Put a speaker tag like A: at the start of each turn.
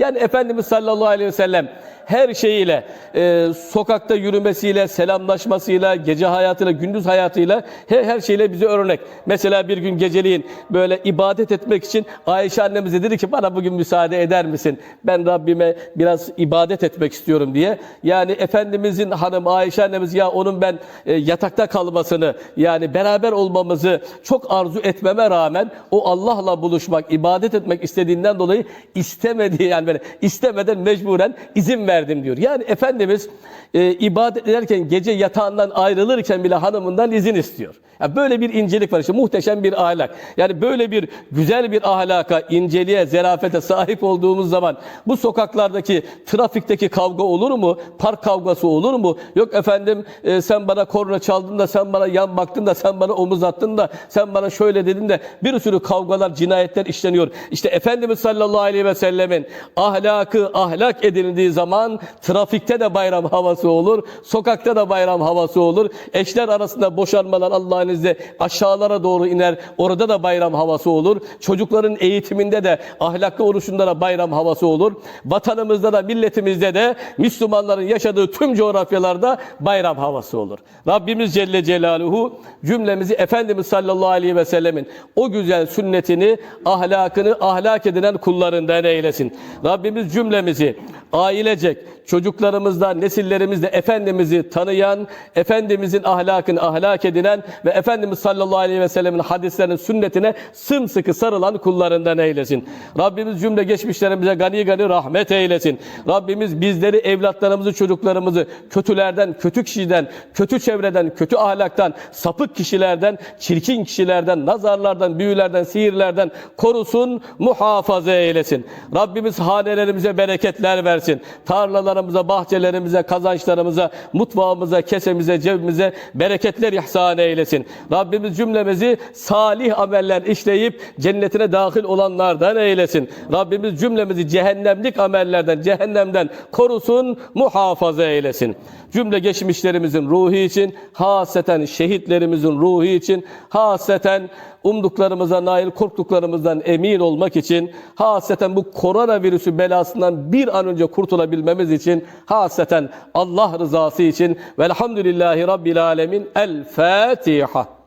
A: Yani Efendimiz sallallahu aleyhi ve sellem her şeyiyle, e, sokakta yürümesiyle, selamlaşmasıyla, gece hayatıyla, gündüz hayatıyla, her, her şeyle bize örnek. Mesela bir gün geceliğin böyle ibadet etmek için Ayşe annemize dedi ki bana bugün müsaade eder misin? Ben Rabbime biraz ibadet etmek istiyorum diye. Yani Efendimizin hanım Ayşe annemiz ya onun ben e, yatakta kalmasını yani beraber olmamızı çok arzu etmeme rağmen o Allah'la buluşmak, ibadet etmek istediğinden dolayı istemediği yani böyle istemeden mecburen izin verdim diyor. Yani Efendimiz e, ibadet ederken gece yatağından ayrılırken bile hanımından izin istiyor. Yani böyle bir incelik var işte muhteşem bir ahlak. Yani böyle bir güzel bir ahlaka, inceliğe, zerafete sahip olduğumuz zaman bu sokaklardaki trafikteki kavga olur mu? Park kavgası olur mu? Yok efendim e, sen bana korna çaldın da sen bana yan baktın da sen bana omuz attın da sen bana şöyle dedin de bir sürü kavgalar, cinayetler işleniyor. İşte Efendimiz sallallahu aleyhi ve sellemin ahlakı ahlak edildiği zaman trafikte de bayram havası olur, sokakta da bayram havası olur. Eşler arasında boşanmalar Allah'ın izniyle aşağılara doğru iner. Orada da bayram havası olur. Çocukların eğitiminde de ahlaklı oluşunda da bayram havası olur. Vatanımızda da milletimizde de Müslümanların yaşadığı tüm coğrafyalarda bayram havası olur. Rabbimiz Celle Celaluhu cümlemizi Efendimiz sallallahu aleyhi ve sellemin o güzel sünnetini, ahlakını ahlak edinen kullarından eylesin. Rabbimiz cümlemizi ailecek, çocuklarımızda, nesillerimizde Efendimiz'i tanıyan, Efendimizin ahlakını ahlak edinen ve Efendimiz sallallahu aleyhi ve sellemin hadislerinin sünnetine sımsıkı sarılan kullarından eylesin. Rabbimiz cümle geçmişlerimize gani gani rahmet eylesin. Rabbimiz bizleri, evlatlarımızı, çocuklarımızı kötülerden, kötü kişiden, kötü çevreden, kötü ahlaktan, sapık kişilerden, çirkin kişilerden, nazarlardan, büyülerden, sihirlerden korusun, muhafaza eylesin. Rabbimiz hanelerimize bereketler versin. Tarlalarımıza, bahçelerimize, kazançlarımıza, mutfağımıza, kesemize, cebimize bereketler ihsan eylesin. Rabbimiz cümlemizi salih ameller işleyip cennetine dahil olanlardan eylesin. Rabbimiz cümlemizi cehennemlik amellerden, cehennemden korusun, muhafaza eylesin. Cümle geçmişlerimizin ruhu için, haseten şehitlerimizin ruhu için, haseten umduklarımıza nail korktuklarımızdan emin olmak için, haseten bu koronavirüsü belasından bir an önce kurtulabilmemiz için, haseten Allah rızası için velhamdülillahi rabbil alemin el Fatiha.